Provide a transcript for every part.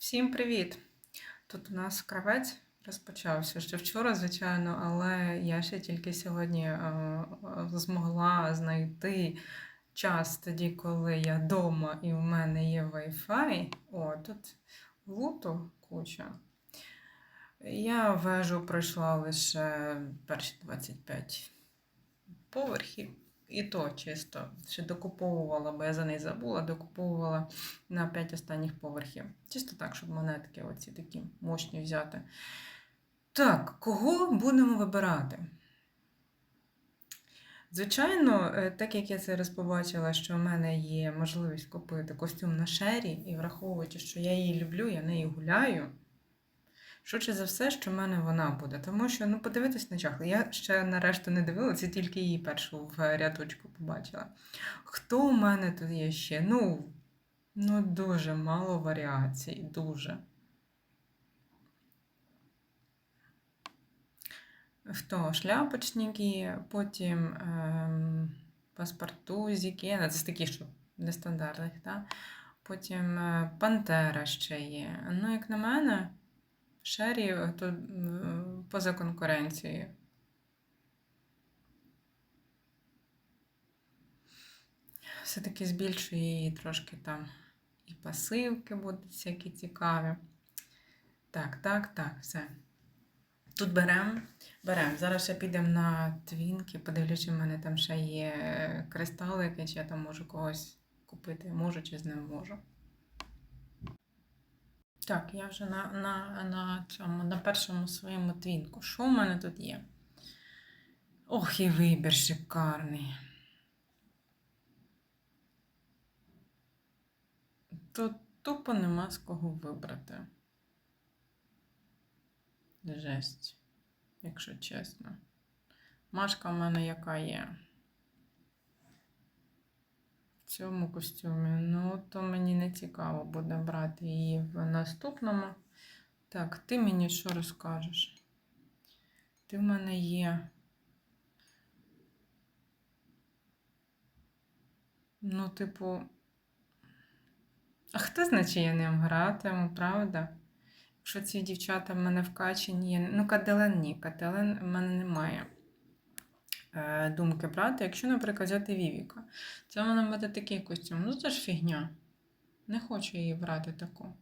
Всім привіт! Тут у нас кравець розпочався ще вчора, звичайно, але я ще тільки сьогодні е, змогла знайти час тоді, коли я вдома і в мене є Wi-Fi. О, тут луту куча. Я вежу пройшла лише перші 25 поверхів. І то чисто ще докуповувала, бо я за неї забула, докуповувала на 5 останніх поверхів. Чисто так, щоб монетки оці такі мощні взяти. Так, кого будемо вибирати? Звичайно, е, так як я це раз побачила, що в мене є можливість купити костюм на шері, і враховуючи, що я її люблю, я нею гуляю. Швидше за все, що в мене вона буде. Тому що, ну, подивитись на чахли. Я ще нарешту не дивилася, тільки її першу в рядочку побачила. Хто у мене тут є ще? Ну, ну дуже мало варіацій, дуже. Хто? Шляпочники, потім ем, паспортузики. Це такі, що нестандартних, так? Потім е, Пантера ще є. Ну, як на мене, Шері е, то поза конкуренцією. Все-таки збільшує її трошки там і пасивки будуть всякі цікаві. Так, так, так, все. Тут беремо. Беремо. Зараз ще підемо на твінки, подивлюсь, в мене там ще є кристалики, чи я там можу когось купити. Можу чи з ним можу. Так, я вже на, на, на, цьому, на першому своєму твінку. Що в мене тут є? Ох, і вибір шикарний. Тут тупо нема з кого вибрати. Жесть, якщо чесно. Машка в мене яка є. Цьому костюмі. Ну, то мені не цікаво буде брати її в наступному. Так, ти мені що розкажеш? Ти в мене є. Ну, типу. А хто значить я ним гратиму, правда? Якщо ці дівчата в мене вкачені, ну, Каделен ні, Каделен в мене немає думки брати. Якщо, наприклад, взяти Вівіка, це вона буде такий костюм. Ну, це ж фігня. Не хочу її брати таку.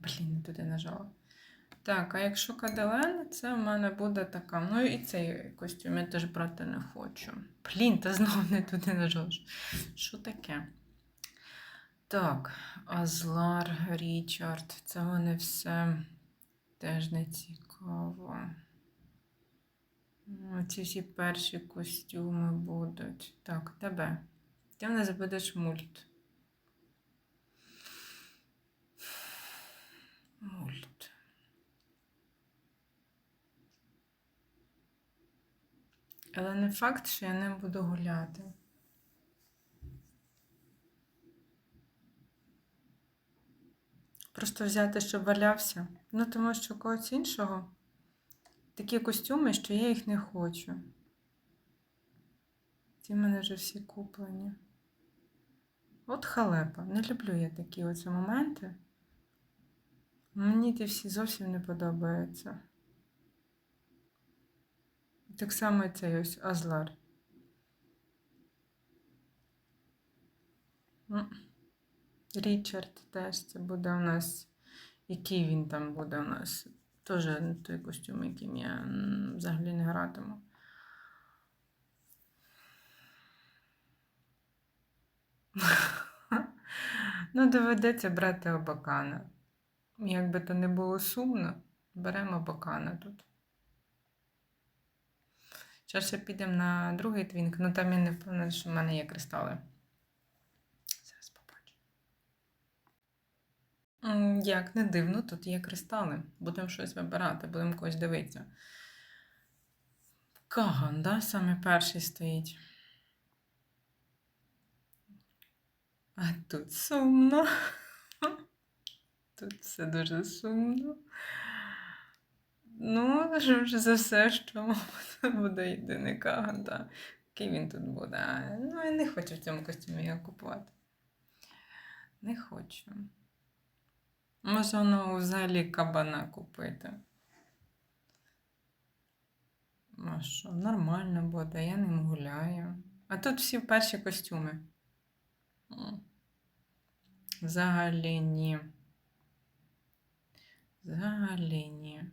Блін, не туди нажала. Так, а якщо Каделен, це в мене буде така. Ну і цей костюм я теж брати не хочу. Блін, та знову не туди нажала. Що таке? Так, Азлар, Річард, це вони все теж не цікаво. Ну, Ці всі перші костюми будуть. Так, тебе. Ти в нас будеш мульт. Мульт. Але не факт, що я не буду гуляти. Просто взяти, щоб валявся. Ну, тому що когось іншого такі костюми, що я їх не хочу. Ці в мене вже всі куплені. От халепа. Не люблю я такі оці моменти. Мені ті всі зовсім не подобаються. Так само і цей ось Азлар. Річард теж це буде у нас. Який він там буде у нас? Теж той костюм, яким я взагалі не гратиму. Ну, доведеться брати Обакана. Як би то не було сумно, беремо Обакана тут. Зараз ще підемо на другий твінк, ну там я не впевнена, що в мене є кристали. Як не дивно, тут є кристали. Будемо щось вибирати, будемо когось дивитися. Каган, да? Саме перший стоїть. А тут сумно. Тут все дуже сумно. Ну, ж за все, що буде єдиний Каган, да. Який він тут буде. Ну, я не хочу в цьому костюмі його купувати. Не хочу. Може, воно взагалі кабана купити. А що, нормально буде, я ним гуляю. А тут всі перші костюми. Взагалі ні. Взагалі ні.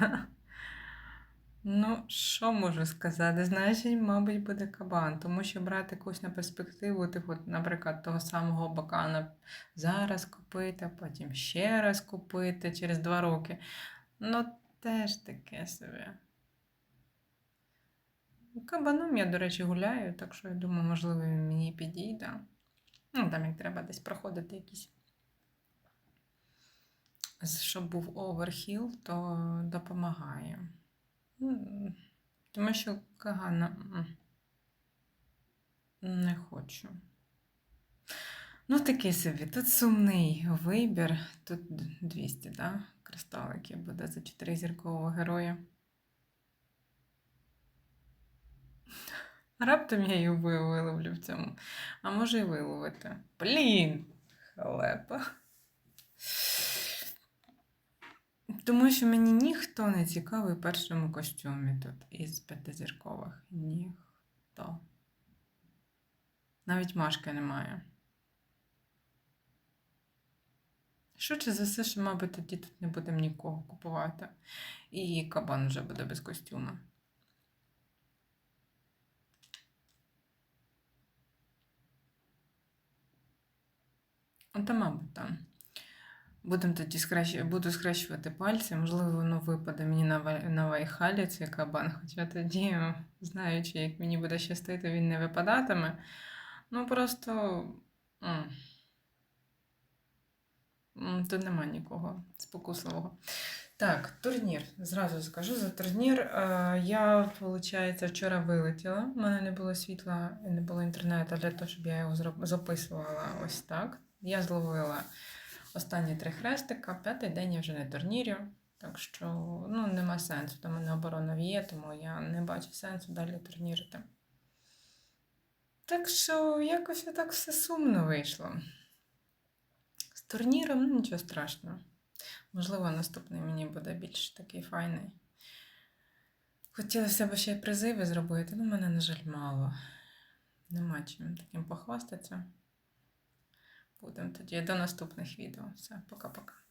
Ну, що можу сказати? Значить, мабуть, буде кабан, тому що брати якусь на перспективу, типу, наприклад, того самого бакана зараз купити, а потім ще раз купити через два роки. Ну, теж таке собі. Кабаном я, до речі, гуляю, так що я думаю, можливо, він мені підійде. Ну, там як треба десь проходити якісь. Щоб був оверхіл, то допомагає. М, Тому що Кагана не хочу. Ну, такий собі. Тут сумний вибір. Тут 200, да? Кристаликів буде за 4 зіркового героя. Раптом я її виловлю в цьому. А може і виловити. Блін! Халепа. Тому що мені ніхто не цікавий в першому костюмі тут із п'ятизіркових. Ніхто. Навіть Машки немає. Швидше за все, що, мабуть, тоді тут не будемо нікого купувати. І кабан вже буде без костюма. Та, мабуть, там. Будемо тоді скращ... буду скращувати пальці, можливо, воно випаде мені на, вай... на вайхалі цей кабан, хоча тоді, знаючи, як мені буде щастити, він не випадатиме. Ну просто тут нема нікого спокусливого. Так, турнір. Зразу скажу за турнір. Е, Я, виходить, вчора вилетіла. У мене не було світла і не було інтернету для того, щоб я його записувала ось так. Я зловила останні три хрестика, п'ятий день я вже на турнірі. Так що ну, нема сенсу. У мене оборона є, тому я не бачу сенсу далі турнірити. Так що якось так все сумно вийшло. З турніром ну, нічого страшного. Можливо, наступний мені буде більш такий файний. Хотілося б ще й призиви зробити, але в мене, на жаль, мало. Нема чим таким похвастатися. Будемо тоді до наступних відео. Все, пока-пока.